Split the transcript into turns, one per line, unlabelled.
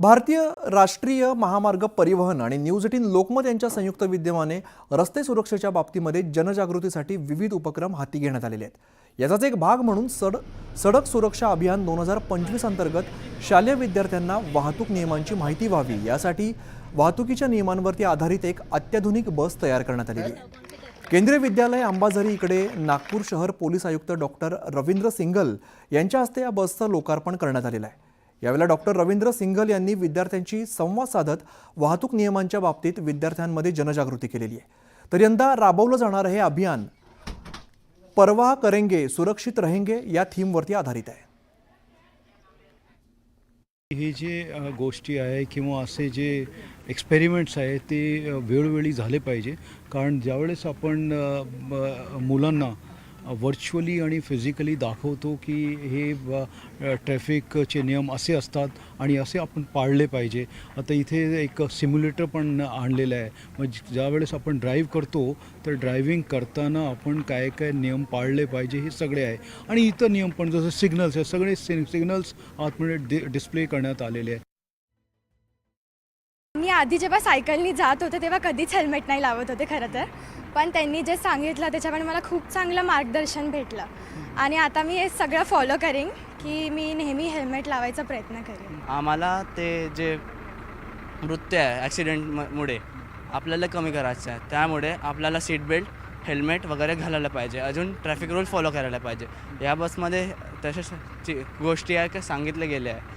भारतीय राष्ट्रीय महामार्ग परिवहन आणि न्यूज एटीन लोकमत यांच्या संयुक्त विद्यमाने रस्ते सुरक्षेच्या बाबतीमध्ये जनजागृतीसाठी विविध उपक्रम हाती घेण्यात आलेले आहेत. याचाच एक भाग म्हणून सड सडक सुरक्षा अभियान दोन हजार पंचवीस अंतर्गत शालेय विद्यार्थ्यांना वाहतूक नियमांची माहिती व्हावी. यासाठी वाहतुकीच्या नियमांवरती आधारित एक अत्याधुनिक बस तयार करण्यात आलेली आहे. केंद्रीय विद्यालय अंबाझरी इकडे नागपूर शहर पोलीस आयुक्त डॉक्टर रवींद्र सिंघल यांच्या हस्ते या बसचं लोकार्पण करण्यात आलेलं आहे. यावेळेला डॉक्टर रवींद्र सिंघल यांनी विद्यार्थ्यांशी संवाद साधत वाहतूक नियमांच्या बाबतीत विद्यार्थ्यांमध्ये जनजागृती केलेली आहे. तर यंदा राबवलं जाणारं हे अभियान परवाह करेंगे सुरक्षित रहेंगे या थीमवरती आधारित आहे.
हे जे गोष्टी आहे किंवा असे जे एक्सपेरिमेंट्स आहे ते वेळोवेळी झाले पाहिजे. कारण ज्यावेळेस आपण मुलांना व्हर्च्युअली आणि फिजिकली दाखवतो की हे ट्रॅफिकचे नियम असे असतात आणि असे आपण पाळले पाहिजे. आता इथे एक सिम्युलेटर पण आणलेलं आहे. मग ज्यावेळेस आपण ड्राईव्ह करतो तर ड्रायव्हिंग करताना आपण काय काय नियम पाळले पाहिजे हे सगळे आहे. आणि इतर नियम पण जसं सिग्नल्स आहे सगळे सिग्नल्स आतमध्ये डि डिस्प्ले करण्यात आलेले आहे
मी आधी जेव्हा सायकलनी जात होते तेव्हा कधीच हेल्मेट नाही लावत होते खरं तर. पण त्यांनी जे सांगितलं त्याच्यामुळे मला खूप चांगलं मार्गदर्शन भेटलं. आणि आता मी हे सगळं फॉलो करेन की मी नेहमी हेल्मेट लावायचा प्रयत्न करेन.
आम्हाला ते जे मृत्यू आहे ॲक्सिडेंटमुळे आपल्याला कमी करायचं आहे. त्यामुळे आपल्याला सीट बेल्ट हेल्मेट वगैरे घालायला पाहिजे. अजून ट्रॅफिक रूल फॉलो करायला पाहिजे. या बसमध्ये तशाच गोष्टी आहे का सांगितल्या गेल्या? आहे